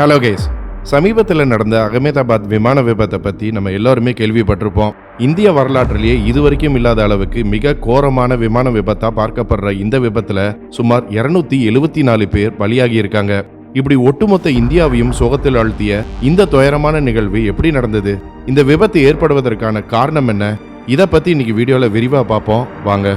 Hello guys சமீபத்தில் நடந்த அகமதாபாத் விமான விபத்தை பற்றி நம்ம எல்லாருமே கேள்விப்பட்டிருப்போம். இந்திய வரலாற்றிலேயே இதுவரைக்கும் இல்லாத அளவுக்கு மிக கோரமான விமான விபத்தாக பார்க்கப்படுற இந்த விபத்தில் சுமார் இருநூத்தி எழுவத்தி நாலு பேர் பலியாகி இருக்காங்க இப்படி ஒட்டுமொத்த இந்தியாவையும் சோகத்தில் ஆழ்த்திய இந்த துயரமான நிகழ்வு எப்படி நடந்தது? இந்த விபத்து ஏற்படுவதற்கான காரணம் என்ன? இதை பற்றி இன்னைக்கு வீடியோவில் விரிவாக பார்ப்போம். வாங்க.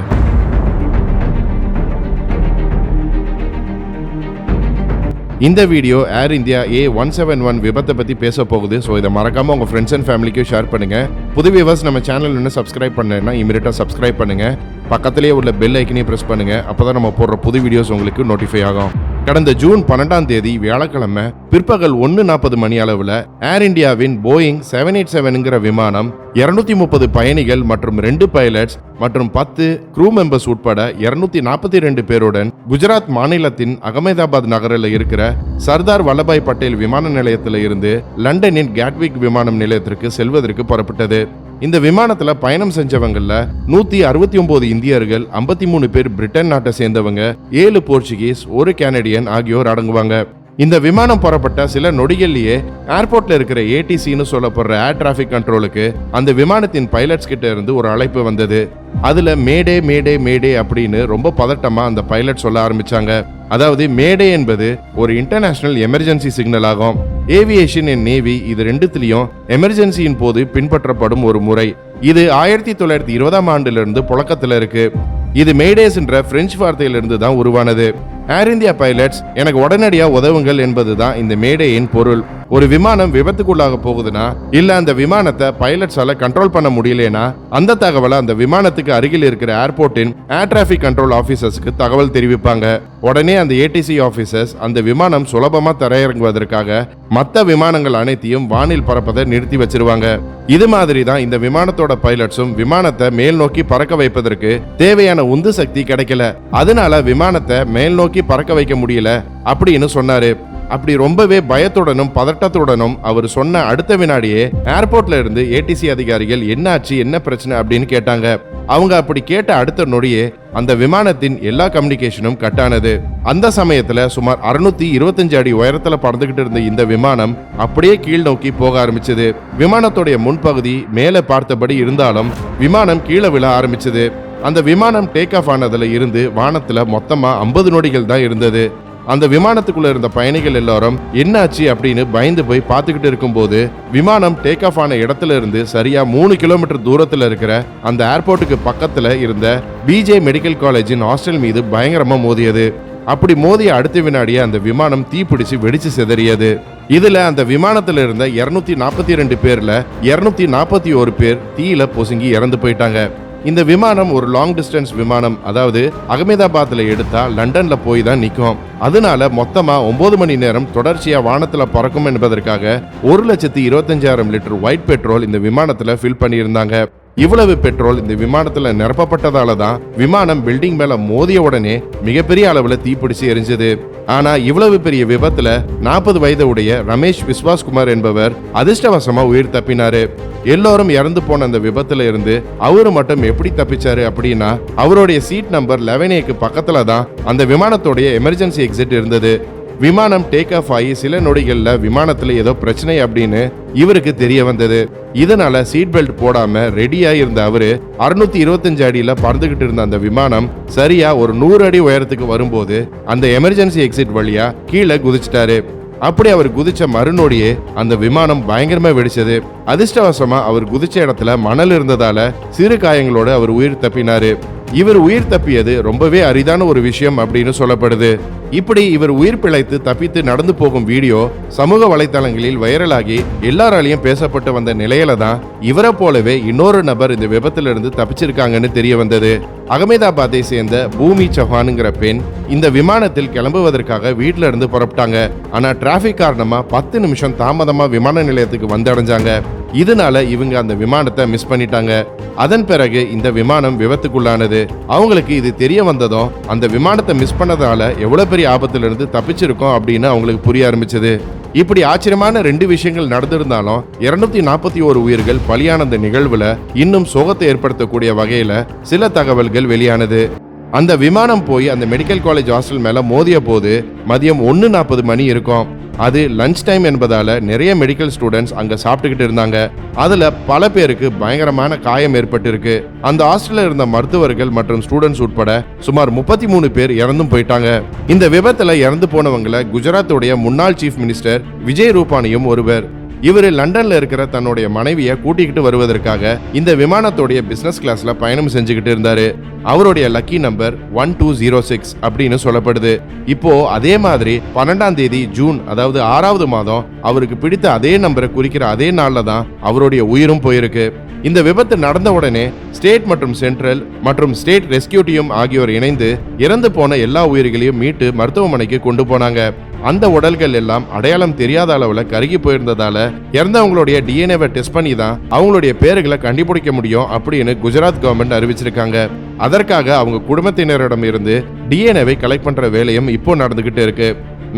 இந்த video Air India A one seven one விபத்தை பற்றி பேச போகுது. ஸோ இதை மறக்காமல் உங்கள் ஃப்ரெண்ட்ஸ் அண்ட் ஃபேமிலிக்கும் ஷேர் பண்ணுங்கள் புது வியூவர்ஸ் நம்ம சேனல் இன்னும் சப்ஸ்கிரைப் பண்ணலைன்னா இமீடியட்டாக சப்ஸ்கிரைப் பண்ணுங்கள் பக்கத்திலேயே உள்ள பெல் ஐக்கனையும் ப்ரெஸ் பண்ணுங்கள் அப்போ தான் நம்ம போடுற புது வீடியோஸ் உங்களுக்கு நோட்டிஃபை ஆகும். கடந்த ஜூன் பன்னெண்டாம் தேதி வியாழக்கிழமை பிற்பகல் ஒன்று நாற்பது மணி அளவில் ஏர் இந்தியாவின் போயிங் செவன் எயிட் செவனுங்கிற விமானம் இருநூத்தி முப்பது பயணிகள் மற்றும் ரெண்டு பைலட்ஸ் மற்றும் பத்து க்ரூ மெம்பர்ஸ் உட்பட இருநூத்தி நாற்பத்தி ரெண்டு பேருடன் குஜராத் மாநிலத்தின் அகமதாபாத் நகரில் இருக்கிற சர்தார் வல்லபாய் பட்டேல் விமான நிலையத்தில் இருந்து லண்டனின் கேட்விக் விமானம் நிலையத்திற்கு செல்வதற்கு புறப்பட்டது. இந்த விமானத்தில் பயணம் செஞ்சவங்களில் நூற்றி அறுபத்தி ஒன்பது இந்தியர்கள் ஐம்பத்தி மூணு பேர் பிரிட்டன் நாட்டை சேர்ந்தவங்க ஏழு போர்ச்சுகீஸ் ஒரு கனடியன் ஆகியோர் அடங்குவாங்க. இந்த விமானம் புறப்பட்ட சில நொடிகள்லயே ஏர்போர்ட்ல இருக்கிற ஏடிசின்னு சொல்லப்படுற ஏர் டிராஃபிக் கண்ட்ரோலுக்கு அந்த விமானத்தின் பைலட்ஸ் கிட்ட இருந்து ஒரு அழைப்பு வந்தது. அதில் மேடே மேடே மேடே அப்படின்னு ரொம்ப பதட்டமாக அந்த பைலட் சொல்ல ஆரம்பித்தாங்க அதாவது மேடே என்பது ஒரு இன்டர்நேஷனல் எமர்ஜென்சி சிக்னல் ஆகும். ஏவியேஷன் அண்ட் நேவி இது ரெண்டுத்திலையும் எமர்ஜென்சியின் போது பின்பற்றப்படும் ஒரு முறை. இது ஆயிரத்தி தொள்ளாயிரத்தி இருபதாம் ஆண்டிலிருந்து புழக்கத்தில் இருக்கு. இது மேடேஸ்ன்ற பிரெஞ்சு வார்த்தையிலிருந்து தான் உருவானது. ஏர் இந்தியா பைலட்ஸ் எனக்கு உடனடியாக உதவுங்கள் என்பதுதான் இந்த மேடேயின் பொருள். ஒரு விமானம் விபத்துக்குள்ளாக போகுதுன்னா இல்ல அந்த விமானத்தை பைலட்ஸால கண்ட்ரோல் பண்ண முடியலனா அந்த தகவலை அந்த விமானத்துக்கு அருகில் இருக்கிற ஏர்போர்ட்டின் ஏர் டிராபிக் கண்ட்ரோல் ஆபீசர்ஸ்க்கு தகவல் தெரிவிப்பாங்க. உடனே அந்த ஏடிசி ஆபீசர்ஸ் அந்த விமானம் சுலபமா தரையிறங்குவதற்காக மற்ற விமானங்கள் அனைத்தையும் வானில் பறப்பதை நிறுத்தி வச்சிருவாங்க. இது மாதிரி தான் இந்த விமானத்தோட பைலட்ஸும் விமானத்தை மேல் நோக்கி பறக்க வைப்பதற்கு தேவையான உந்து சக்தி கிடைக்கல. அதனால விமானத்தை மேல் நோக்கி பறக்க வைக்க முடியல அப்படின்னு சொன்னாரு. அப்படி ரொம்பவே பயத்துடனும் பதட்டத்துடனும் அவர் சொன்ன அடுத்த வினாடியே ஏர்போர்ட்ல இருந்து ஏடிசி அதிகாரிகள் என்னாச்சு என்ன பிரச்சனை அப்படின்னு கேட்டாங்க. அவங்க அப்படி கேட்ட அடுத்த நொடியே அந்த விமானத்தின் எல்லா கம்யூனிகேஷனும் கட்டானது அந்த சமயத்துல சுமார் அறுநூத்தி இருபத்தஞ்சு அடி உயரத்துல பறந்துகிட்டு இருந்த இந்த விமானம் அப்படியே கீழ் நோக்கி போக ஆரம்பிச்சது. விமானத்துடைய முன்பகுதி மேலே பார்த்தபடி இருந்தாலும் விமானம் கீழே விழ ஆரம்பிச்சது. அந்த விமானம் டேக் ஆஃப் ஆனதுல இருந்து வானத்துல மொத்தமா ஐம்பது நொடிகள் தான் இருந்தது. அந்த விமானத்துக்குள்ள இருந்த பயணிகள் எல்லாரும் என்னாச்சு? அப்படின்னு பயந்து போய் பார்த்துக்கிட்டு இருக்கும்போது விமானம் டேக் ஆஃப் ஆன இடத்துல இருந்து சரியா மூணு கிலோமீட்டர் தூரத்துல இருக்கிற அந்த ஏர்போர்ட்டுக்கு பக்கத்துல இருந்த பிஜே மெடிக்கல் காலேஜின் ஹாஸ்டல் மீது பயங்கரமா மோதியது. அப்படி மோதிய அடுத்த வினாடியே அந்த விமானம் தீப்பிடிச்சு வெடிச்சு சிதறியது. இதுல அந்த விமானத்துல இருந்த இருநூத்தி நாற்பத்தி ரெண்டு பேர்ல இருநூத்தி நாற்பத்தி ஒரு பேர் தீயில பொசுங்கி இறந்து போயிட்டாங்க. இந்த விமானம் ஒரு லாங் டிஸ்டன்ஸ் விமானம். அதாவது அகமதாபாத்ல எடுத்தா லண்டன்ல போய் தான் நிற்கும் அதனால மொத்தமா ஒன்பது மணி நேரம் தொடர்ச்சியா வானத்துல பறக்கும் என்பதற்காக ஒரு லட்சத்தி இருபத்தஞ்சாயிரம் லிட்டர் ஒயிட் பெட்ரோல் இந்த விமானத்துல ஃபில் பண்ணியிருந்தாங்க. இவ்வளவு பெட்ரோல் இந்த விமானத்துல நிரப்பப்பட்டதால தான் விமானம் பில்டிங் மேல மோதிய உடனே மிகப்பெரிய அளவுல தீப்பிடிச்சு எரிஞ்சது. ஆனா இவ்வளவு பெரிய விபத்துல நாற்பது வயது உடைய ரமேஷ் விஸ்வாஸ்குமார் என்பவர் அதிர்ஷ்டவசமா உயிர் தப்பினாரு. எல்லோரும் இறந்து போன அந்த விபத்துல இருந்து அவரு மட்டும் எப்படி தப்பிச்சாரு அப்படின்னா அவருடைய சீட் நம்பர் லெவன் ஏக்கு பக்கத்துல தான் அந்த விமானத்தோடைய எமர்ஜென்சி எக்ஸிட் இருந்தது. விமானம் டேக் ஆஃப் ஆகி சில நொடிகள்ல விமானத்துல ஏதோ பிரச்சனை அப்படின்னு இவருக்கு தெரிய வந்தது. இதனால சீட் பெல்ட் போடாம ரெடியா இருந்த அவரு அறுநூத்தி இருபத்தஞ்சு அடியில பறந்துகிட்டு இருந்த அந்த விமானம் சரியா ஒரு நூறு அடி உயரத்துக்கு வரும்போது அந்த எமர்ஜென்சி எக்ஸிட் வழியா கீழே குதிச்சிட்டாரு. அப்படி அவர் குதிச்ச மறுநொடியே அந்த விமானம் பயங்கரமா வெடிச்சது. அதிர்ஷ்டவசமா அவர் குதிச்ச இடத்துல மணல் இருந்ததால சிறு காயங்களோட அவர் உயிர் தப்பினாரு. இவர் உயிர் தப்பியது ரொம்பவே அரிதான ஒரு விஷயம் அப்படின்னு சொல்லப்படுது. இப்படி இவர் உயிர் பிழைத்து தப்பித்து நடந்து போகும் வீடியோ சமூக வலைத்தளங்களில் வைரலாகி எல்லாராலையும் பேசப்பட்டு வந்த நிலையில தான் இவரை போலவே இன்னொரு நபர் இந்த விபத்திலிருந்து தப்பிச்சிருக்காங்கன்னு தெரிய வந்தது. அகமதாபாத்தை சேர்ந்த பூமி சௌஹானுங்கிற பெண் இந்த விமானத்தில் கிளம்புவதற்காக வீட்டில இருந்து புறப்பட்டாங்க. ஆனா டிராபிக் காரணமா பத்து நிமிஷம் தாமதமா விமான நிலையத்துக்கு வந்தடைஞ்சாங்க. இதனால இவங்க அந்த விமானத்தை மிஸ் பண்ணிட்டாங்க. அதன் பிறகு இந்த விமானம் விபத்துக்குள்ளானது. அவங்களுக்கு இது தெரிய வந்ததும் அந்த விமானத்தை மிஸ் பண்ணதால எவ்வளவு பெரிய ஆபத்துல இருந்து தப்பிச்சிருக்கோம் அப்படின்னு அவங்களுக்கு புரிய ஆரம்பிச்சது. இப்படி ஆச்சரியமான ரெண்டு விஷயங்கள் நடந்திருந்தாலும் இருநூத்தி நாற்பத்தி ஒரு உயிர்கள் பலியான அந்த நிகழ்வுல இன்னும் சோகத்தை ஏற்படுத்தக்கூடிய வகையில சில தகவல்கள் வெளியானது. அந்த விமானம் போய் அந்த மெடிக்கல் காலேஜ் ஹாஸ்டல் மேல மோதிய போது மதியம் ஒன்னு நாற்பது மணி இருக்கும். அது லஞ்ச் டைம் என்பதால் நிறைய மெடிக்கல் ஸ்டூடெண்ட்ஸ் அங்கே சாப்பிட்டுக்கிட்டு இருந்தாங்க. அதில் பல பேருக்கு பயங்கரமான காயம் ஏற்பட்டிருக்கு. அந்த ஹாஸ்டலில் இருந்த மருத்துவர்கள் மற்றும் ஸ்டூடெண்ட்ஸ் உட்பட சுமார் முப்பத்தி மூணு பேர் இறந்தும் போயிட்டாங்க. இந்த விபத்தில் இறந்து போனவங்களை குஜராத்துடைய முன்னாள் சீஃப் மினிஸ்டர் விஜய் ரூபானியும் ஒருவர். இவர் லண்டன்ல இருக்கிற தன்னுடைய மனைவியை கூட்டிக்கிட்டு வருவதற்காக இந்த விமானத்துடைய பிசினஸ் கிளாஸ்ல பயணம் செஞ்சுக்கிட்டு இருந்தாரு. அவருடைய lucky number one two zero six அப்படின்னு சொல்லப்படுது. இப்போ அதே மாதிரி பன்னெண்டாம் தேதி ஜூன் அதாவது ஆறாவது மாதம் அவருக்கு பிடித்த அதே நம்பரை குறிக்கிற அதே நாள்ல தான் அவருடைய உயிரும் போயிருக்கு. இந்த விபத்து நடந்த உடனே ஸ்டேட் மற்றும் சென்ட்ரல் மற்றும் ஸ்டேட் ரெஸ்கியூ டீம் ஆகியோர் இணைந்து இறந்து போன எல்லா உயிர்களையும் மீட்டு மருத்துவமனைக்கு கொண்டு போனாங்க. அந்த உடல்கள் எல்லாம் அடையாளம் தெரியாத அளவில் கருகி போயிருந்ததால இறந்தவங்களுடைய டிஎன்ஏவை டெஸ்ட் பண்ணி தான் அவங்களுடைய பேர்களை கண்டுபிடிக்க முடியும் அப்படின்னு குஜராத் கவர்மெண்ட் அறிவிச்சிருக்காங்க. அதற்காக அவங்க குடும்பத்தினரிடம் இருந்து டிஎன்ஏவை கலெக்ட் பண்ற வேலையும் இப்போ நடந்துகிட்டு இருக்கு.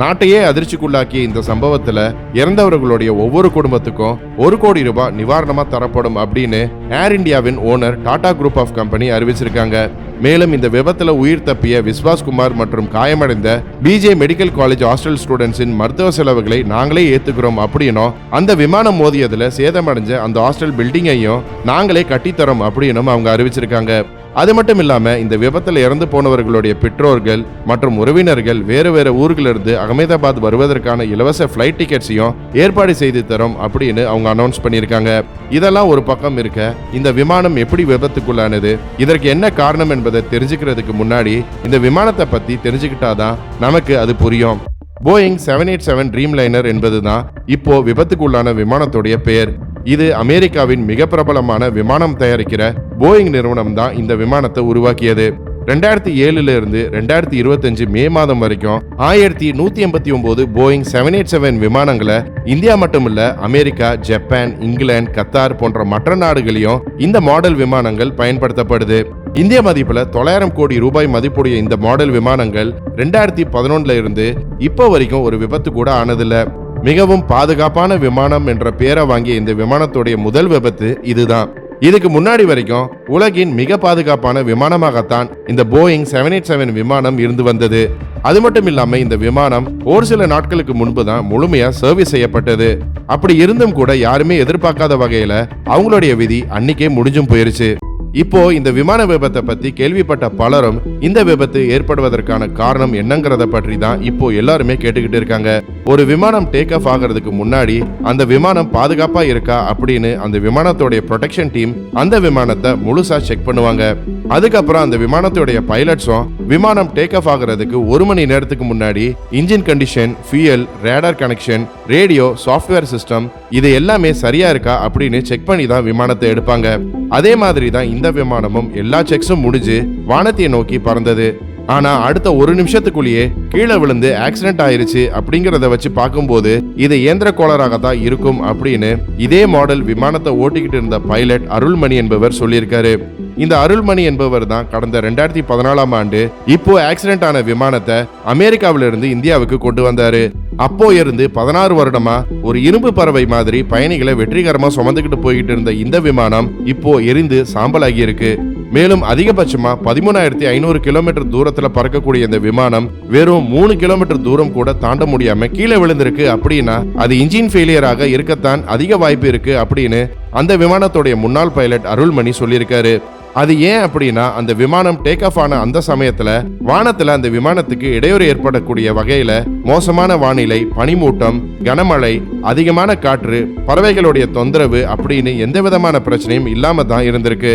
நாட்டையே அதிர்ச்சிக்குள்ளாக்கிய இந்த சம்பவத்துல இறந்தவர்களுடைய ஒவ்வொரு குடும்பத்துக்கும் ஒரு கோடி ரூபாய் நிவாரணமா தரப்படும் அப்படின்னு ஏர் இந்தியாவின் owner Tata group of company அறிவிச்சிருக்காங்க. மேலும் இந்த விபத்தில் உயிர் தப்பிய விஸ்வாஸ்குமார் மற்றும் காயமடைந்த பிஜே மெடிக்கல் காலேஜ் ஹாஸ்டல் ஸ்டூடெண்ட்ஸின் மருத்துவ செலவுகளை நாங்களே ஏத்துக்கிறோம் அப்படின்னும் அந்த விமானம் மோதியதுல சேதமடைஞ்ச அந்த ஹாஸ்டல் பில்டிங்கையும் நாங்களே கட்டித்தரோம் அப்படின்னும் அவங்க அறிவிச்சிருக்காங்க. அது மட்டும் இல்லாமல் இந்த விபத்தில் இறந்து போனவர்களுடைய பெற்றோர்கள் மற்றும் உறவினர்கள் வேறு வேறு ஊர்களிலிருந்து அகமதாபாத் வருவதற்கான இலவச ஃப்ளைட் டிக்கெட்ஸையும் ஏற்பாடு செய்து தரும் அப்படின்னு அவங்க அனௌன்ஸ் பண்ணியிருக்காங்க. இதெல்லாம் ஒரு பக்கம் இருக்க இந்த விமானம் எப்படி விபத்துக்குள்ளானது இதற்கு என்ன காரணம் என்பதை தெரிஞ்சுக்கிறதுக்கு முன்னாடி இந்த விமானத்தை பற்றி தெரிஞ்சுக்கிட்டாதான் நமக்கு அது புரியும். Boeing seven eight seven Dreamliner என்பதுதான் இப்போ விபத்துக்குள்ளான விமானத்துடைய பெயர். இது அமெரிக்காவின் மிக பிரபலமான விமானம் தயாரிக்கிற போயிங் நிறுவனம் தான் இந்த விமானத்தை உருவாக்கியது. ரெண்டாயிரத்தி ஏழுல இருந்து ரெண்டாயிரத்தி இருபத்தஞ்சு மே மாதம் வரைக்கும் ஆயிரத்தி நூத்தி எண்பத்தி ஒன்பது போயிங் செவன் எயிட் செவன் விமானங்களை இந்தியா மட்டுமில்ல அமெரிக்கா ஜப்பான் இங்கிலாந்து கத்தார் போன்ற மற்ற நாடுகளையும் இந்த மாடல் விமானங்கள் பயன்படுத்தப்படுது. இந்திய மதிப்புல தொள்ளாயிரம் கோடி ரூபாய் மதிப்புடைய இந்த மாடல் விமானங்கள் ரெண்டாயிரத்தி பதினொன்னுல இருந்து இப்போ வரைக்கும் ஒரு விபத்து கூட ஆனதில்ல. மிகவும் பாதுகாப்பான விமானம் என்ற பெயரை வாங்கிய இந்த விமானத்துடைய முதல் விபத்து இதுதான். இதுக்கு முன்னாடி வரைக்கும் உலகின் மிக பாதுகாப்பான விமானமாகத்தான் இந்த போயிங் செவன் எயிட் செவன் விமானம் இருந்து வந்தது. அது மட்டும் இல்லாம இந்த விமானம் ஒரு சில நாட்களுக்கு முன்பு தான் முழுமையா சர்வீஸ் செய்யப்பட்டது. அப்படி இருந்தும் கூட யாருமே எதிர்பார்க்காத வகையில அவங்களுடைய விதி அன்னைக்கே முடிஞ்சும் போயிருச்சு. இப்போ இந்த விமான விபத்தை பத்தி கேள்விப்பட்ட பலரும் இந்த விபத்து ஏற்படுவதற்கான காரணம் என்னங்கிறத பற்றி தான் இப்போ எல்லாருமே கேட்டுக்கிட்டு இருக்காங்க. ஒரு விமானம் டேக் ஆஃப் ஆகிறதுக்கு முன்னாடி அந்த விமானம் பாதுகாப்பா இருக்கா அப்படின்னு அந்த விமானத்தோடைய ப்ரொடெக்ஷன் டீம் அந்த விமானத்தை முழுசா செக் பண்ணுவாங்க. அதுக்கப்புறம் அந்த விமானத்தோடைய பைலட்ஸும் விமானம் டேக் ஆஃப் ஆகிறதுக்கு ஒரு மணி நேரத்துக்கு முன்னாடி engine condition fuel radar connection radio software system இது எல்லாமே சரியா இருக்கா அப்படின்னு செக் பண்ணி தான் விமானத்தை எடுப்பாங்க. அதே மாதிரி தான் இந்த விமானமும் எல்லா செக்ஸும் முடிஞ்சு வானத்தை நோக்கி பறந்தது. ஆனா அடுத்த ஒரு நிமிஷத்துக்குள்ளேயே கீழே விழுந்து ஆக்சிடென்ட் ஆயிருச்சு அப்படிங்கறத வச்சு பார்க்கும்போது இது இயந்திர கோளாறாக தான் இருக்கும் அப்படின்னு இதே மாடல் விமானத்தை ஓட்டிக்கிட்டு இருந்த பைலட் அருள்மணி என்பவர் சொல்லியிருக்காரு. இந்த அருள்மணி என்பவர் தான் கடந்த ரெண்டாயிரத்தி பதினாலாம் ஆண்டு இப்போ ஆக்சிடென்ட் ஆன விமானத்தை அமெரிக்காவிலிருந்து இந்தியாவுக்கு கொண்டு வந்தாரு. அப்போ இருந்து பதினாறு வருடமா ஒரு இரும்பு பறவை மாதிரி பயணிகளை வெற்றிகரமா சுமந்துக்கிட்டு போய்கிட்டு இருந்த இந்த விமானம் இப்போ எரிந்து சாம்பலாகி இருக்கு. மேலும் அதிகபட்சமா பதிமூணாயிரத்தி ஐநூறு கிலோமீட்டர் தூரத்துல பறக்கக்கூடிய இந்த விமானம் வெறும் மூணு கிலோமீட்டர் தூரம் கூட தாண்ட முடியாம கீழே விழுந்திருக்கு அப்படின்னா அது இன்ஜின் ஃபெயிலியராக இருக்கத்தான் அதிக வாய்ப்பு இருக்கு அப்படின்னு அந்த விமானத்துடைய முன்னாள் பைலட் அருள்மணி சொல்லியிருக்காரு. அது ஏன் அப்படின்னா அந்த விமானம் டேக் ஆஃப் ஆன அந்த சமயத்துல வானத்துல அந்த விமானத்துக்கு இடையூறு ஏற்படக்கூடிய வகையில மோசமான வானிலை பனிமூட்டம் கனமழை அதிகமான காற்று பறவைகளுடைய தொந்தரவு அப்படின்னு எந்த விதமான பிரச்சனையும் இல்லாம தான் இருந்திருக்கு.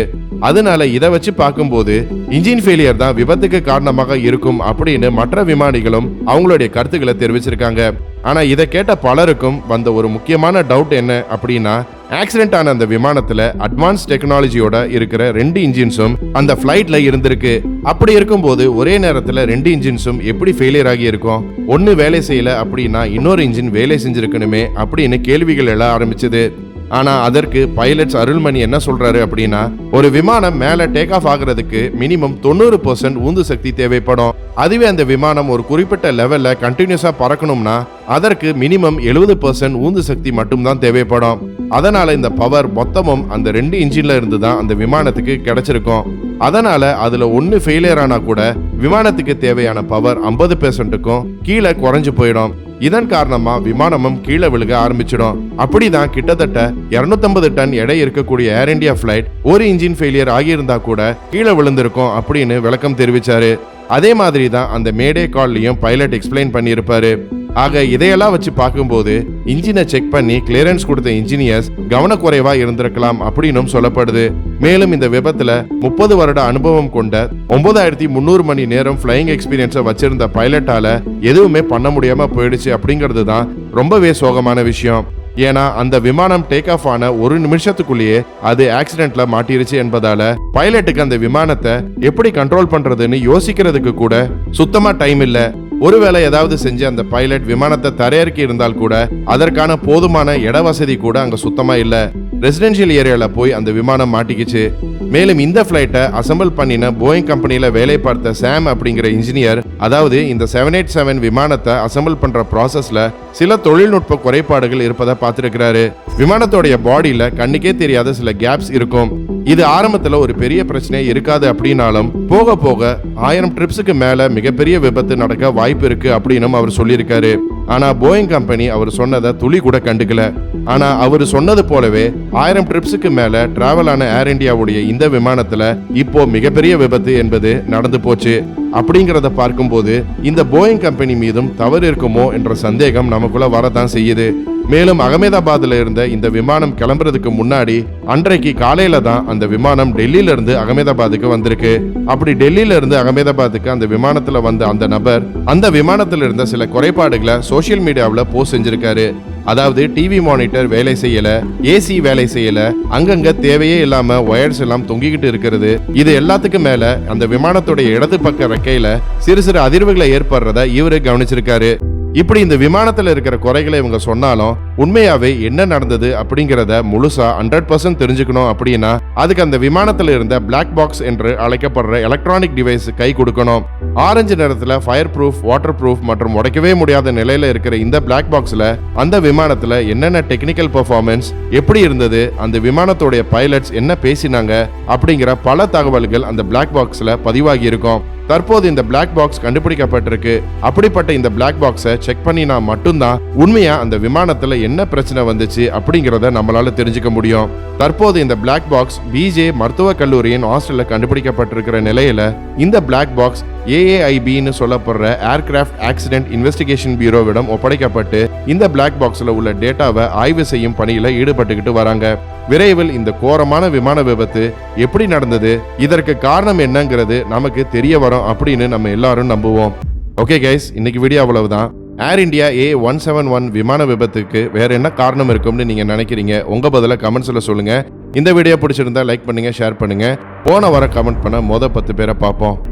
அதனால இதை வச்சு பார்க்கும்போது இன்ஜின் ஃபெயிலியர் தான் விபத்துக்கு காரணமாக இருக்கும் அப்படின்னு மற்ற விமானிகளும் அவங்களுடைய கருத்துக்களை தெரிவிச்சிருக்காங்க. ஆனா இதை கேட்ட பலருக்கும் வந்த ஒரு முக்கியமான டவுட் என்ன அப்படின்னா ஆக்சிடென்ட் ஆன அந்த விமானத்துல அட்வான்ஸ் டெக்னாலஜியோட இருக்கிற ரெண்டு இன்ஜின்ஸும் அந்த ஃபிளைட்ல இருந்திருக்கு. அப்படி இருக்கும்போது ஒரே நேரத்துல ரெண்டு இன்ஜின்ஸும் எப்படி ஃபெயிலியர் ஆகி இருக்கும்? ஒன்னு வேலை செய்யல அப்படின்னா இன்னொரு இன்ஜின் வேலை செஞ்சிருக்கணுமே அப்படின்னு கேள்விகள் எழ ஆரம்பிச்சது. ஆனா அதற்கு பைலட்ஸ் அருள்மணி என்ன சொல்றாரு அப்படின்னா ஒரு விமானம் மேல டேக் ஆஃப் ஆகுறதுக்கு மினிமம் தொண்ணூறு பர்சன்ட் உந்து சக்தி தேவைப்படும். அதுவே அந்த விமானம் ஒரு குறிப்பிட்ட லெவல்ல கண்டினியூஸா பறக்கணும்னா அதற்கு மினிமம் எழுபது பர்சன்ட் ஊந்து சக்தி மட்டும்தான் தேவைப்படும். அதனால இந்த பவர் மொத்தமும் அந்த ரெண்டு இன்ஜின்ல இருந்து தான் அந்த விமானத்துக்கு கிடைச்சிருக்கும். அதனால அதுல ஒன்னு ஃபெயிலியர் ஆனா கூட விமானத்துக்கு தேவையான பவர் ஐம்பது பெர்சன்ட்டுக்கும் கீழே குறைஞ்சு போயிடும். இதன் காரணமா விமானமும் கீழே விழுக ஆரம்பிச்சிடும். அப்படிதான் கிட்டத்தட்ட 250 டன் எடை இருக்கக்கூடிய ஏர் இந்தியா பிளைட் ஒரு இன்ஜின் ஃபெயிலியர் ஆகியிருந்தா கூட கீழே விழுந்திருக்கும் அப்படின்னு விளக்கம் தெரிவிச்சாரு. அதே மாதிரி தான் அந்த மேடே கால்லையும் பைலட் எக்ஸ்பிளைன் பண்ணியிருப்பாரு. ஆக இதையெல்லாம் வச்சு பார்க்கும்போது இன்ஜினை செக் பண்ணி கிளியரன்ஸ் கொடுத்த இன்ஜினியர்ஸ் கவனக்குறைவா இருந்திருக்கலாம் அப்படின்னும் சொல்லப்படுது. மேலும் இந்த விபத்துல முப்பது வருட அனுபவம் கொண்ட ஒன்பதாயிரத்தி முந்நூறு மணி நேரம் ஃபிளையிங் எக்ஸ்பீரியன்ஸை வச்சிருந்த பைலட்டால எதுவுமே பண்ண முடியாம போயிடுச்சு அப்படிங்கிறது தான் ரொம்பவே சோகமான விஷயம். ஏன்னா அந்த விமானம் டேக் ஆஃப் ஆன ஒரு நிமிஷத்துக்குள்ளேயே அது ஆக்சிடென்ட்ல மாட்டிருச்சு என்பதால பைலட்டுக்கு அந்த விமானத்தை எப்படி கண்ட்ரோல் பண்றதுன்னு யோசிக்கிறதுக்கு கூட சுத்தமா டைம் இல்லை. ஒருவேளை ஏதாவது செஞ்சு அந்த பைலட் விமானத்தை தரையிறக்கி இருந்தால் கூட அதற்கான போதுமான இட வசதி கூட அங்க சுத்தமா இல்ல. ரெசிடென்ஷியல் ஏரியால போய் அந்த விமானம் மாட்டிக்கிச்சு. மேலும் இந்த ஃபிளைட்டை அசம்பிள் பண்ணின போயிங் கம்பெனில வேலை பார்த்த சாம் அப்படிங்கிற இன்ஜினியர் அதாவது இந்த செவன் எயிட் செவன் விமானத்தை அசம்பிள் பண்ற ப்ராசஸ்ல சில தொழில்நுட்ப குறைபாடுகள் இருப்பதை பார்த்திருக்கிறாரு. விமானத்தோடைய பாடியில கண்ணுக்கே தெரியாத சில கேப்ஸ் இருக்கும். இது ஆரம்பத்துல ஒரு பெரிய பிரச்சனை இருக்காது அப்படின்னாலும் போக போக ஆயிரம் ட்ரிப்ஸுக்கு மேல மிகப்பெரிய விபத்து நடக்க வாய்ப்பு இருக்கு அப்படின்னும் அவர் சொல்லியிருக்காரு. ஆனா போயிங் கம்பெனி அவர் சொன்னதை துளி கூட கண்டுக்கல. ஆனா அவர் சொன்னது போலவே ஆயிரம் ட்ரிப்ஸுக்கு மேல டிராவல் ஆன ஏர் இந்தியாவுடைய இந்த விமானத்துல இப்போ மிகப்பெரிய விபத்து என்பது நடந்து போச்சு. அப்படிங்கிறத பார்க்கும்போது இந்த போயிங் கம்பெனி மீதும் தவறு இருக்குமோ என்ற சந்தேகம் நமக்குள்ள வரதான் செய்யுது. மேலும் அகமதாபாத்ல இருந்த இந்த விமானம் கிளம்புறதுக்கு முன்னாடி அன்றைக்கு காலையில தான் அந்த விமானம் டெல்லியில இருந்து அகமதாபாத்துக்கு வந்திருக்கு. அப்படி டெல்லியில இருந்து அகமதாபாத்துக்கு அந்த விமானத்துல வந்த அந்த நபர் அந்த விமானத்துல இருந்த சில குறைபாடுகளை சோஷியல் மீடியாவில் போஸ்ட் செஞ்சிருக்காரு. அதாவது டிவி மானிட்டர் வேலை செய்யல ஏசி வேலை செய்யல அங்கங்க தேவையே இல்லாம ஒயர்ஸ் எல்லாம் தொங்கிக்கிட்டு இருக்கிறது. இது எல்லாத்துக்கும் மேல அந்த விமானத்துடைய இடது பக்க ரெக்கையில சிறு சிறு அதிர்வுகளை ஏற்படுறத இவரு கவனிச்சிருக்காரு. இப்படி இந்த விமானத்துல இருக்கிற குறைகளை இவங்க சொன்னாலும் உண்மையாவே என்ன நடந்தது அப்படிங்கிறத முழுசா ஹண்ட்ரட் பர்சன்ட் தெரிஞ்சுக்கணும் அப்படின்னா அதுக்கு அந்த விமானத்துல இருந்த பிளாக் பாக்ஸ் என்று அழைக்கப்படுற எலக்ட்ரானிக் டிவைஸ் கை கொடுக்கணும். ஆரஞ்சு நிறத்துல ஃபயர் ப்ரூஃப் வாட்டர் ப்ரூஃப் மற்றும் உடைக்கவே முடியாத நிலையில இருக்கிற இந்த பிளாக் பாக்ஸ்ல அந்த விமானத்துல என்னென்ன டெக்னிக்கல் பெர்ஃபார்மன்ஸ் எப்படி இருந்தது அந்த விமானத்துடைய பைலட்ஸ் என்ன பேசினாங்க அப்படிங்கிற பல தகவல்கள் அந்த பிளாக் பாக்ஸ்ல பதிவாகி இருக்கும். தற்போது இந்த பிளாக் பாக்ஸ் கண்டுபிடிக்கப்பட்டிருக்கு. அப்படிப்பட்ட இந்த பிளாக் பாக்ஸை செக் பண்ணினா மட்டும்தான் உண்மையா அந்த விமானத்துல என்ன பிரச்சனை வந்துச்சு அப்படிங்கிறத நம்மளால தெரிஞ்சுக்க முடியும். தற்போது இந்த பிளாக் பாக்ஸ் பிஜே மருத்துவக் கல்லூரியின் ஹாஸ்டல்ல கண்டுபிடிக்கப்பட்டிருக்கிற நிலையில இந்த பிளாக் பாக்ஸ் ஏஏஐபின்னு சொல்லப்படுற ஏர்கிராஃப்ட் ஆக்சிடென்ட் இன்வெஸ்டிகேஷன் பியூரோவிடம் ஒப்படைக்கப்பட்டு இந்த பிளாக் பாக்ஸில் உள்ள டேட்டாவை ஆய்வு செய்யும் பணியில் ஈடுபட்டுக்கிட்டு வராங்க. விரைவில் இந்த கோரமான விமான விபத்து எப்படி நடந்தது இதற்கு காரணம் என்னங்கிறது நமக்கு தெரிய வரும் அப்படின்னு நம்ம எல்லாரும் நம்புவோம். ஓகே கைஸ் இன்னைக்கு வீடியோ அவ்வளவுதான். Air India A one seven one விமான விபத்துக்கு வேற என்ன காரணம் இருக்கும்னு நீங்க நினைக்கிறீங்க? உங்க பதில கமெண்ட்ஸ்ல சொல்லுங்க. இந்த வீடியோ பிடிச்சிருந்தா லைக் பண்ணுங்க ஷேர் பண்ணுங்க. போன வர கமெண்ட் பண்ண மொத பத்து பேரை பார்ப்போம்.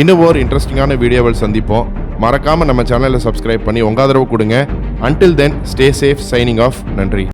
இன்னும் ஒரு இன்ட்ரெஸ்டிங்கான வீடியோவில் சந்திப்போம். மறக்காமல் நம்ம சேனலை சப்ஸ்கிரைப் பண்ணி உங்கள் ஆதரவு கொடுங்க. Until then stay safe signing off நன்றி.